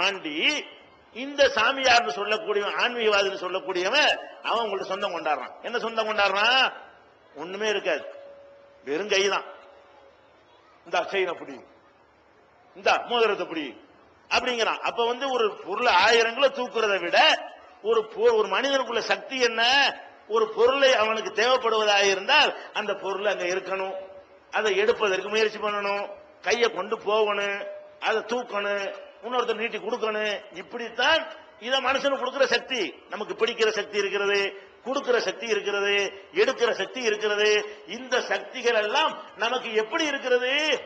தாண்டி இந்த சாமியார்னு சொல்லக்கூடிய ஆன்மீகவாதின்னு சொல்லக்கூடியவன் அவன் உங்கள்ட்ட சொந்தம் கொண்டாடுறான். என்ன சொந்தம் கொண்டாடுறான்? ஒண்ணுமே இருக்காது. வெறும் கைதான். இந்த செயின் அப்படி. இந்த மோதிரத்தை பிடி அப்படிங்கிறான். அப்ப வந்து ஒரு பொருளை ஆயிரங்களை தூக்குறதை விட ஒரு பொ- ஒரு மனிதனுக்குள்ள சக்தி என்ன? ஒரு பொருளை அவனுக்கு தேவைப்படுவதாக இருந்தால் அந்த பொருள் அங்க இருக்கணும். அதை எடுப்பதற்கு முயற்சி பண்ணணும். கையை கொண்டு போகணும். அதை தூக்கணும். இன்னொருத்தர் நீட்டி கொடுக்கணும். இப்படித்தான் இத மனுஷனுக்கு கொடுக்கிற சக்தி. நமக்கு பிடிக்கிற சக்தி இருக்கிறது கொடுக்கிற சக்தி இருக்கிறது எடுக்கிற சக்தி இருக்கிறது. இந்த சக்திகள் எல்லாம் நமக்கு எப்படி இருக்கிறது?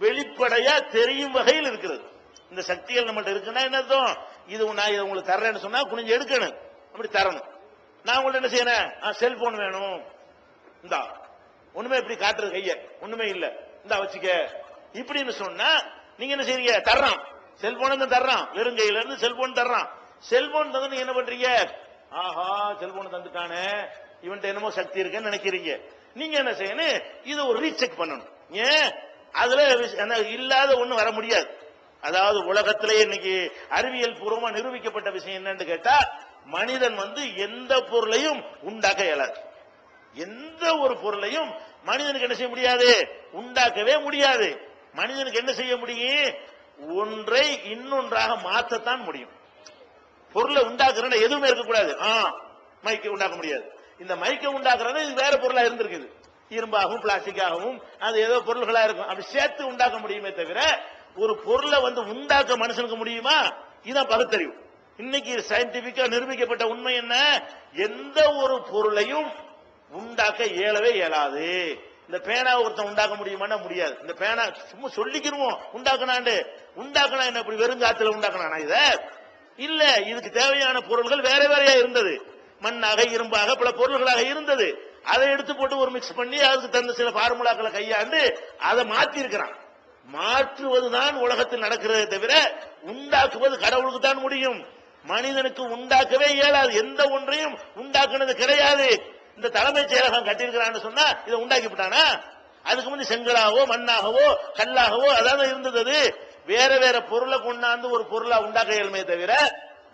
வெளிப்படையா தெரியும் வகையில் இருக்கிறது. இந்த சக்திகள் நம்மகிட்ட இருக்குன்னா என்ன அர்த்தம்? இது நான் இதை உங்களுக்கு தர்றேன்னு சொன்னா குனிஞ்சு எடுக்கணும். அப்படி தரணும். நான் உங்கள்ட்ட என்ன செய்யறேன்? செல்போன் வேணும். இந்தா ஒண்ணுமே இப்படி காட்டுறது கைய. ஒண்ணுமே இல்ல. இந்தா வச்சுக்க. இப்படின்னு சொன்னா நீங்க என்ன செய்றீங்க? தர்றான் செல்போன் தர்றான். வெறும் கையில இருந்து செல்போன் தர்றான். செல்போன் தந்து என்ன பண்றீங்க? ஆஹா செல்போன் தந்துட்டானே. இவன்ட்ட என்னமோ சக்தி இருக்குன்னு நினைக்கிறீங்க. நீங்க என்ன செய்யணும்? இதை ஒரு ரீசெக் பண்ணணும். ஏன்? அதுல என்ன இல்லாத ஒண்ணு வர முடியாது. அதாவது உலகத்திலே இன்னைக்கு அறிவியல் பூர்வமா நிரூபிக்கப்பட்ட விஷயம் என்னன்னு கேட்டா மனிதன் வந்து எந்த பொருளையும் உண்டாக்க இயலாது. எந்த ஒரு பொருளையும் மனிதனுக்கு என்ன செய்ய முடியாது? உண்டாக்கவே முடியாது. மனிதனுக்கு என்ன செய்ய முடியும்? ஒன்றை இன்னொன்றாக மாற்றத்தான் முடியும். பொருளை உண்டாக்குறேன்னா எதுவுமே இருக்கக்கூடாது. ஆ மைக்கை உண்டாக்க முடியாது. இந்த மைக்கை உண்டாக்குறது இது வேற பொருளா இருந்திருக்குது. இரும்பாகவும் பிளாஸ்டிக்காகவும் அது ஏதோ பொருள்களா இருக்கும். அப்படி சேர்த்து உண்டாக்க முடியுமே தவிர ஒரு பொருளை வந்து உண்டாக்க மனுஷனுக்கு முடியுமா? இதுதான் பகுத்தறிவு. இன்னைக்கு சயின்டிபிக்கா நிரூபிக்கப்பட்ட உண்மை என்ன? எந்த ஒரு பொருளையும் உண்டாக்க இயலவே இயலாது. இந்த பேனா ஒருத்தன் உண்டாக்க முடியுமான்னா முடியாது. இந்த பேனா சும்மா சொல்லிக்கிருவோம். உண்டாக்கணாண்டு உண்டாக்கணா என்ன இப்படி வெறுங்காத்துல உண்டாக்கணா இத? இல்ல இதுக்கு தேவையான பொருள்கள் வேற வேறையா இருந்தது. மண்ணாக இரும்பாக பல பொருள்களாக இருந்தது. அதை எடுத்து போட்டு ஒரு மிக்ஸ் பண்ணி அதுக்கு தந்த சில ஃபார்முலாக்களை கையாண்டு அதை மாத்தி இருக்கிறான் மாற்றுவதுதான் உலகத்தில் நடக்கிறதே தவிர உண்டாக்குவது கடவுளுக்கு தான் முடியும். மனிதனுக்கு உண்டாக்கவே இயலாது. எந்த ஒன்றையும் உண்டாக்குனது கிடையாது. இந்த தலைமைச் செயலகம் கட்டியிருக்கிறான்னு சொன்னா இதை உண்டாக்கி விட்டானா? அதுக்கு முந்தி செங்கலாகவோ மண்ணாகவோ கல்லாகவோ அதாவது இருந்தது அது. வேற வேற பொருளை கொண்டாந்து ஒரு பொருளா உண்டாக்க இயலுமே தவிர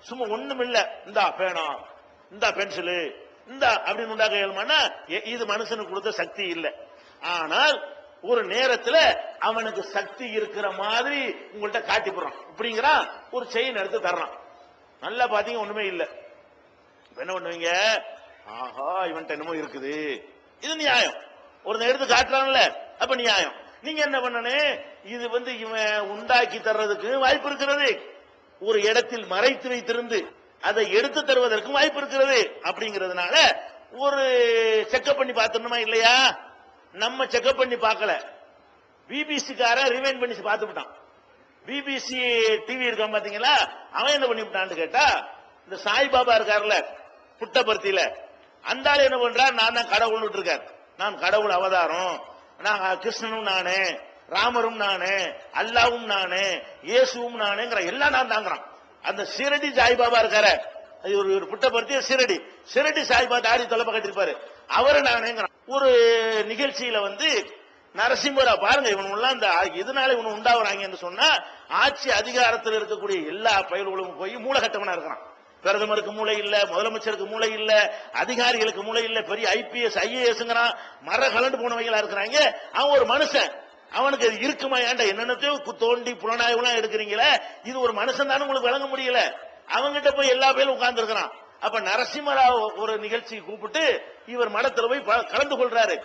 சும்மா ஒண்ணும் இல்ல இந்தா பேனா இந்தா பென்சிலு இந்தா அப்படின்னு உண்டாக்க இயலுமானா எ- இது மனுஷனுக்கு கொடுத்த சக்தி இல்லை. ஆனால் ஒரு நேரத்துல அவனுக்கு சக்தி இருக்கிற மாதிரி உங்கள்ட்ட காட்டி போடுறான் இப்படிங்கிறான் ஒரு செயின் எடுத்து தர்றான். நல்லா பாத்தீங்க ஒண்ணுமே இல்லை. என்ன பண்ணுவீங்க? ஆஹா இவன்ட்ட என்னமோ இருக்குது. இது நியாயம். ஒரு எடுத்து காட்டுறான்ல அப்ப நியாயம். நீங்க என்ன பண்ணனே? இது வந்து இவன் உண்டாக்கி தர்றதுக்கு வாய்ப்பு இருக்கிறது. ஒரு இடத்தில் மறைத்து வைத்திருந்து அதை எடுத்து தருவதற்கும் வாய்ப்பு இருக்கிறது அப்படிங்கிறதுனால ஒரு செக்அப் பண்ணி பார்த்தோமா இல்லையா? நம்ம செக்அப் பண்ணி பார்க்கல. பிபிசி கார ரிவைன் பண்ணி பார்த்து விட்டான். பிபிசி டிவி இருக்கான் பாத்தீங்களா? அவன் என்ன பண்ணி விட்டான்னு கேட்டா இந்த சாய்பாபா இருக்காருல்ல புட்டபர்த்தியில அந்த ஆள் என்ன பண்றார் நான் தான் கடவுள்னு இருக்கார் நான் கடவுள் அவதாரம். நான் கிருஷ்ணனும் நானே ராமரும் நானே அல்லாவும் நானே இயேசுவும் நானேங்கிற எல்லாம் நான் தாங்குறான். அந்த சிரடி சாய்பாபா இருக்காரு. அது ஒரு ஒரு புட்டப்படுத்திய சிரடி. சிரடி சாய்பாபா தாடி தொலைப்ப கட்டிருப்பாரு அவரு நானேங்கிறான். ஒரு நிகழ்ச்சியில வந்து நரசிம்மரா பாருங்க இவன் எல்லாம் இந்த இதனால இவன் உண்டாவறாங்கன்னு சொன்னா ஆட்சி அதிகாரத்தில் இருக்கக்கூடிய எல்லா பயிர்களும் போய் மூலகட்டவனா இருக்கிறான். பிரதமருக்கு மூளை இல்ல முதலமைச்சருக்கு மூளை இல்ல அதிகாரிகளுக்கு மூளை இல்ல பெரிய ஐபிஎஸ் ஐஏஎஸ்ங்கிறான் மர கலண்டு போனவங்களா இருக்கிறாங்க. அவன் ஒரு மனுஷன். அவனுக்கு அது இருக்குமா ஏண்டா என்னென்னத்தையும் கு- தோண்டி புலனாய்வுலாம் எடுக்கிறீங்களே? இது ஒரு மனுஷன் தானே உங்களுக்கு வழங்க முடியல. அவங்கிட்ட போய் எல்லா பேரும் உட்கார்ந்து இருக்கிறான் அப்ப நரசிம்மராவ் ஒரு நிகழ்ச்சிக்கு கூப்பிட்டு இவர் மடத்துல போய் ப- கலந்து கொள்றாரு.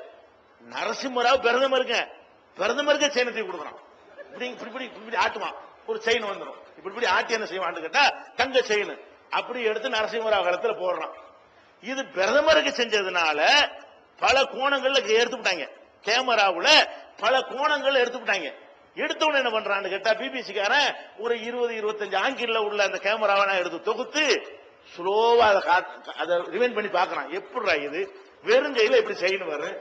நரசிம்மராவ் பிரதமருங்க. பிரதமருக்கு செயினத்தை கொடுக்குறான். இப்படி இப்படி இப்படி ஆட்டுவான். ஒரு செயின் வந்துடும் இப்படி இப்படி ஆட்டி என்ன செய்வான்னு கேட்டா தங்க செயின் அப்படி எடுத்து நரசிம்மராவ் கழுத்துல போடுறான். இது பிரதமருக்கு செஞ்சதுனால பல கோணங்கள்ல எடுத்து விட்டாங்க கேமராவுல பல கோணங்கள் எடுத்து விட்டாங்க எடுத்தவன என்ன பண்றான்னு கேட்டா பிபிசி காரன் ஒரு இருபது இருபத்தஞ்சு ஆங்கில உள்ள அந்த கேமராவை நான் எடுத்து தொகுத்து ஸ்லோவா அதை காட்- அதை ரிவைன் பண்ணி பாக்குறான் எப்படிடா இது? வெறும் கையில எப்படி செய்யணும் வரும்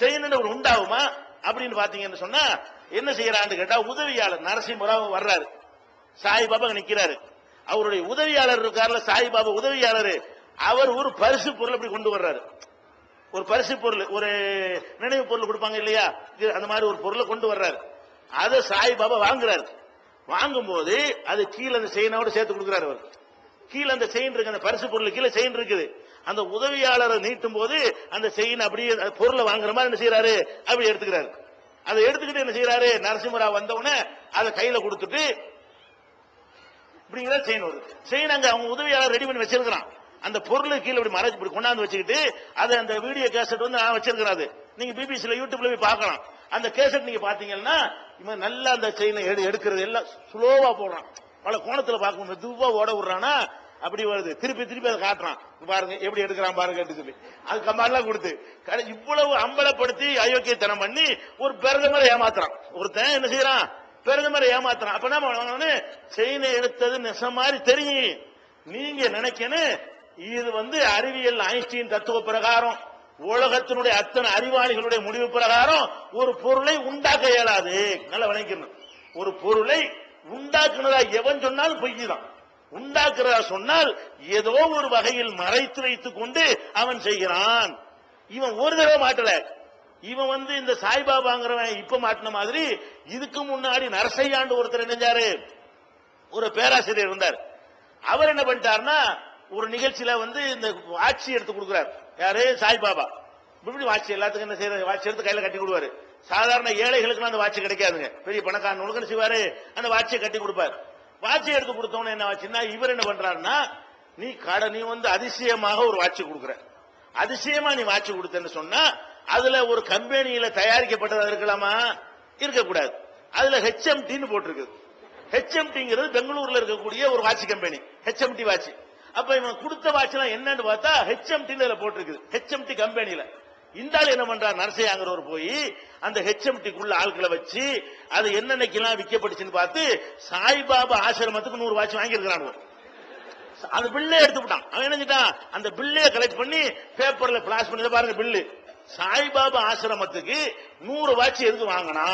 செய்யணும்னு ஒரு உண்டாகுமா? அப்படின்னு பாத்தீங்கன்னு சொன்னா என்ன செய்யறான்னு கேட்டா உதவியாளர் நரசிம்மராவ் வர்றாரு. சாய் பாபா நிக்கிறாரு. அவருடைய உதவியாளர் இருக்கார்ல சாய்பாபா உதவியாளர். அவர் ஒரு பரிசு பொருள் அப்படி கொண்டு வர்றாரு. ஒரு பரிசு பொருள் ஒரு நினைவு பொருள் கொடுப்பாங்க இல்லையா? இது அந்த மாதிரி ஒரு பொருளை கொண்டு வர்றாரு. அதை சாய்பாபா வாங்குறாரு. வாங்கும்போது அது கீழே அந்த செயினோட சேர்த்து கொடுக்குறாரு அவர். கீழே அந்த செயின் இருக்கு அந்த பரிசு பொருள் கீழே செயின் இருக்குது. அந்த உதவியாளரை நீட்டும் போது அந்த செயின் அப்படியே அந்த பொருளை வாங்குற மாதிரி என்ன செய்யறாரு அப்படி எடுத்துக்கிறாரு. அதை எடுத்துக்கிட்டு என்ன செய்யறாரு நரசிம்மராவ் வந்த அதை கையில கொடுத்துட்டு இப்படிங்கிற செயின் வருது. செயின் அங்க அவங்க உதவியாளர் ரெடி பண்ணி வச்சிருக்கிறான். அந்த பொருள் கீழே இப்படி மறைச்சு இப்படி கொண்டாந்து வச்சுக்கிட்டு அதை அந்த வீடியோ கேசட் வந்து நான் வச்சிருக்கிறேன் நீங்க பிபிசில யூடியூப்ல போய் பார்க்கலாம். அந்த கேசட் நீங்க பாத்தீங்கன்னா இவன் நல்லா அந்த செயினை எடு எடுக்கிறது எல்லாம் ஸ்லோவா போடுறான். பல கோணத்துல பார்க்கும் மெதுவா ஓட விடுறானா அப்படி வருது. திருப்பி திருப்பி அதை காட்டுறான். பாருங்க எப்படி எடுக்கிறான் பாருங்க சொல்லி. அது கம்மாலாம் கொடுத்து. கடை- இவ்வளவு அம்பலப்படுத்தி அயோக்கியத்தனம் பண்ணி ஒரு பிரதமரை ஏமாத்துறான். ஒருத்தன் என்ன செய்யறான்? பிரதமரை ஏமாத்துறான். அப்ப என்ன பண்ணுவாங்கன்னு எடுத்தது நெச மாதிரி தெரியும். நீங்க நினைக்கணும் இது வந்து அறிவியல் ஐன்ஸ்டீன் தத்துவ பிரகாரம். உலகத்தினுடைய அத்தனை அறிவாளிகளுடைய முடிவு பிரகாரம். ஒரு பொருளை உண்டாக்க இயலாது. நல்லா விளங்கிக்கணும் ஒரு பொருளை உண்டாக்குனதா எவன் சொன்னாலும் பொய் தான் உண்டாக்குறதா சொன்னால் ஏதோ ஒரு வகையில் மறைத்து வைத்துக் கொண்டு அவன் செய்கிறான். இவன் ஒரு தடவை மாட்டல. இவன் வந்து இந்த சாய்பாபாங்கிறவன் இப்ப மாட்டின மாதிரி இதுக்கு முன்னாடி நரசையாண்டு ஒருத்தர் நினைஞ்சாரு ஒரு பேராசிரியர் இருந்தார். அவர் என்ன பண்ணிட்டாருன்னா ஒரு நிகழ்ச்சியில வந்து இந்த வாட்சி எடுத்து கொடுக்குறாரு. யாரு? சாய்பாபா. இப்படி வாட்சி எல்லாத்துக்கும் என்ன செய்யறது? வாட்சி எடுத்து கையில கட்டி கொடுவாரு சாதாரண ஏழைகளுக்கு அந்த வாட்சி கிடைக்காதுங்க. பெரிய பணக்காரன் செய்வாரு. அந்த வாட்சியை கட்டி கொடுப்பாரு. வாட்சி எடுத்து கொடுத்தவன என்ன ஆச்சுன்னா இவர் என்ன பண்றாருன்னா நீ கடை நீ வந்து அதிசயமாக ஒரு வாட்சி கொடுக்குற. அதிசயமா நீ வாட்சி கொடுத்தேன்னு சொன்னா அதுல ஒரு கம்பெனியில தயாரிக்கப்பட்டதாக இருக்கலாமா? இருக்கக்கூடாது. அதுல ஹெச்எம்டின்னு போட்டிருக்குது ஹெச்எம்டிங்கிறது பெங்களூர்ல இருக்கக்கூடிய ஒரு வாட்ச் கம்பெனி. HMT watch. அப்ப இவன் கொடுத்த வாட்ச் எல்லாம் என்னன்னு பார்த்தா ஹெச்எம்டின்னு அதுல போட்டிருக்குது ஹெச்எம்டி கம்பெனியில. இந்த ஆள் என்ன பண்றார்? நரசையாங்கிறவர் போய் அந்த ஹெச்எம்டிக்குள்ள ஆட்களை வச்சு அது என்னென்னக்கெல்லாம் விற்கப்பட்டுச்சுன்னு பார்த்து சாய்பாபா ஆசிரமத்துக்கு நூறு வாட்ச் வாங்கியிருக்கிறான் அந்த பில்லே எடுத்து விட்டான் அவன் என்ன செஞ்சிட்டான்? அந்த பில்லே கலெக்ட் பண்ணி பேப்பர்ல பிளாஸ் பண்ணி பாருங்க பில்லு சாய்பாபா ஆசிரமத்துக்கு நூறு வாட்சி எதுக்கு வாங்கினா?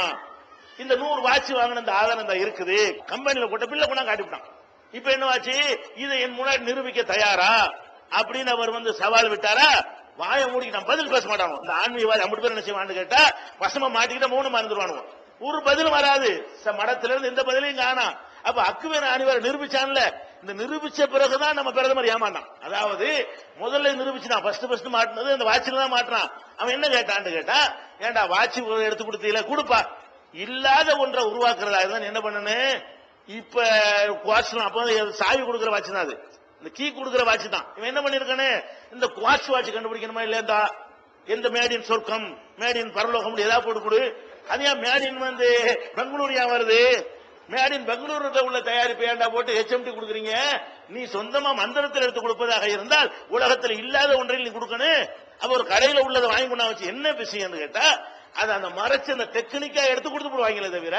இந்த நூறு வாட்சி வாங்கின இந்த ஆதாரம் தான் இருக்குது. கம்பெனியில் போட்ட பிள்ளை கூட காட்டிவிட்டான். இப்ப என்ன ஆச்சு இதை என் முன்னாடி நிரூபிக்க தயாரா? அப்படின்னு அவர் வந்து சவால் விட்டாரா? வாயை மூடிக்கிட்டான் பதில் பேச மாட்டாங்க இந்த ஆன்மீகவாதி அம்பது பேர் என்ன செய்வான்னு கேட்டா வசமா மாட்டிக்கிட்ட மூணு மறந்துடுவானுவோ ஒரு பதிலும் வராது. மடத்துல இருந்து எந்த பதிலையும் காணா. அப்ப அக்குவேன் ஆணிவர் நிரூபிச்சான்ல. இந்த நிரூபிச்ச பிறகுதான் நம்ம பிரதமர் ஏமாண்டான் அதாவது முதல்ல நிரூபிச்சுதான். ஃபர்ஸ்ட் ஃபர்ஸ்ட் மாட்டினது இந்த வாட்சில தான் மாட்டுறான் அவன் என்ன கேட்டான்னு கேட்டா ஏன்டா வாட்சி எடுத்து கொடுத்தீங்கள கொடுப்பா. இல்லாத ஒன்றை உருவாக்குறதா இருந்தா என்ன பண்ணனு? இப்ப வாட்ச் அப்ப சாவி கொடுக்குற வாட்சி தான் அது. இந்த கீ கொடுக்குற வாட்சி தான். இவன் என்ன பண்ணிருக்கானு? இந்த குவாட்ச் வாட்சி கண்டுபிடிக்கணுமா இல்லையா எந்த மேடின் சொர்க்கம் மேடின் பரலோகம் ஏதாவது போட்டு கொடு. அது ஏன் மேடின் வந்து பெங்களூர் ஏன் வருது. மேடின் பெங்களூர்ல உள்ள தயாரிப்பு ஏண்டா போட்டு ஹெச்எம்டி கொடுக்குறீங்க? நீ சொந்தமா மந்திரத்தில் எடுத்து கொடுப்பதாக இருந்தால் உலகத்தில் இல்லாத ஒன்றில் நீ கொடுக்கணும். அப்ப ஒரு கடையில உள்ளதை வாங்கி கொண்டா வச்சு என்ன விஷயம்னு கேட்டா அது அந்த மறைச்சு அந்த டெக்னிக்கா எடுத்து கொடுத்து போடுவாங்களே தவிர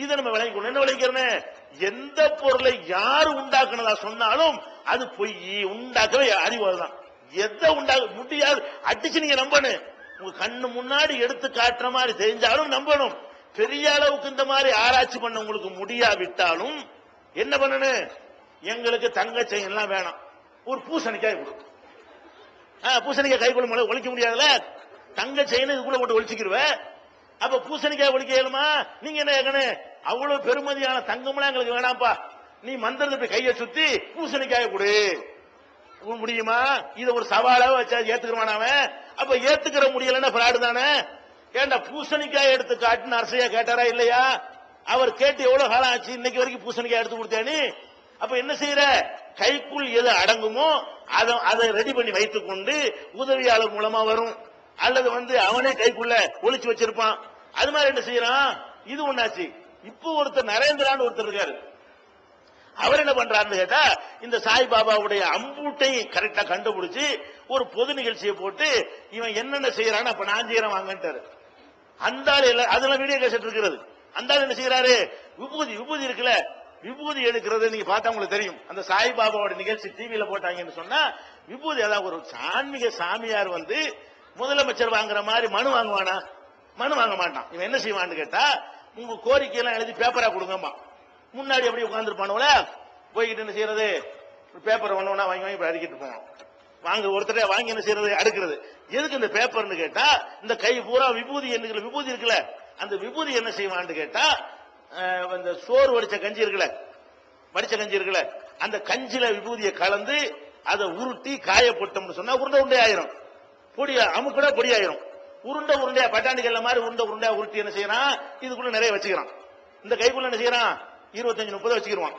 இதை நம்ம விளங்கிக்கணும் என்ன விளங்கிக்கிறேன் எந்த பொருளை யாரு உண்டாக்குனதா சொன்னாலும் அது பொய் உண்டாக்கவே அறிவு எதை உண்டாக்க முடியாது. அடிச்சு நீங்க நம்பணும். உங்க கண்ணு முன்னாடி எடுத்து காட்டுற மாதிரி தெரிஞ்சாலும் நம்பணும். பெரிய அளவுக்கு இந்த மாதிரி ஆராய்ச்சி பண்ண உங்களுக்கு முடியாவிட்டாலும் என்ன பண்ணணும்? எங்களுக்கு தங்க செயின்லாம் எல்லாம் வேணாம். ஒரு பூசணிக்காய் கொடு. ஆ, பூசணிக்காய் கைக்குள்ள முளை ஒழிக்க முடியாதுல்ல? தங்க செயின் இதுக்குள்ள போட்டு ஒழிச்சுக்கிருவ. அப்ப பூசணிக்காய் ஒழிக்க இயலுமா? நீங்க என்ன கேட்கணும்? அவ்வளவு பெருமதியான தங்கம்லாம் எங்களுக்கு வேணாம்ப்பா. நீ மந்திரத்தை போய் கையை சுத்தி பூசணிக்காய கொடு. முடியுமா? இதை ஒரு சவாலாக வச்சா ஏத்துக்கிறவான் அவன். அப்ப ஏத்துக்கிற முடியலன்னா பிராடு தானே? ஏண்டா பூசணிக்காய் எடுத்து காட்டுன்னு அரசையா கேட்டாரா இல்லையா? அவர் கேட்டு எவ்வளவு காலம் ஆச்சு? இன்னைக்கு வரைக்கும் பூசணிக்காய் எடுத்து கொடுத்தேன்னு அப்ப என்ன செய்யற கைக்குள் எது அடங்குமோ அதை அதை ரெடி பண்ணி வைத்துக் கொண்டு உதவியாளர் மூலமா வரும். அல்லது வந்து அவனே கைக்குள்ள ஒளிச்சு வச்சிருப்பான். அது மாதிரி என்ன செய்யறான்? இது ஒண்ணாச்சு. இப்போ ஒருத்தர் நரேந்திரான்னு ஒருத்தர் இருக்காரு. அவர் என்ன பண்றாருன்னு கேட்டா இந்த சாய்பாபாவுடைய அம்பூட்டையும் கரெக்டா கண்டுபிடிச்சு ஒரு பொது நிகழ்ச்சியை போட்டு இவன் என்னென்ன செய்யறான்னு அப்ப நான் செய்யறேன் வாங்கன்ட்டாரு. அந்த அதெல்லாம் வீடியோ கேசட் இருக்கிறது. அந்த என்ன செய்யறாரு விபூதி விபூதி இருக்குல்ல? விபூதி எடுக்கிறது நீங்க பார்த்தா உங்களுக்கு தெரியும். அந்த சாய்பாபாவோட நிகழ்ச்சி டிவியில போட்டாங்கன்னு சொன்னா விபூதி அதாவது ஒரு ஆன்மீக சாமியார் வந்து முதலமைச்சர் வாங்குற மாதிரி மனு வாங்குவானா? மனு வாங்க மாட்டான். இவன் என்ன செய்வான்னு கேட்டா உங்க கோரிக்கையெல்லாம் எழுதி பேப்பரா கொடுங்கம்மா. முன்னாடி அப்படியே உட்காந்துருப்பானுல போய்கிட்டு என்ன செய்யறது? பேப்பர் ஒண்ணு ஒண்ணா வாங்கி வாங்கி இப்போ அடுக்கிட்டு போவோம் வாங்க ஒருத்தர வாங்கி என்ன செய்யறது? அடுக்கிறது. எதுக்கு இந்த பேப்பர்னு கேட்டா இந்த கை பூரா விபூதி என்கிற விபூதி இருக்குல்ல அந்த விபூதி என்ன செய்வான்னு கேட்டா இந்த சோறு வடிச்ச கஞ்சி இருக்குல்ல வடிச்ச கஞ்சி இருக்குல்ல அந்த கஞ்சில விபூதியை கலந்து அதை உருட்டி காய போட்டோம்னு சொன்னா உருண்டை உருண்டை ஆயிரும். பொடி அமுக்குடா பொடி ஆயிரும். உருண்டை உருண்டையா பட்டாணிக்கல்ல மாதிரி உருண்டை உருண்டையா உருட்டி என்ன செய்யறான்? இதுக்குள்ள நிறைய வச்சுக்கிறான். இந்த கைக்குள்ள என்ன செய்யறான்? இருபத்தஞ்சு முப்பது வச்சுக்கிருவான்.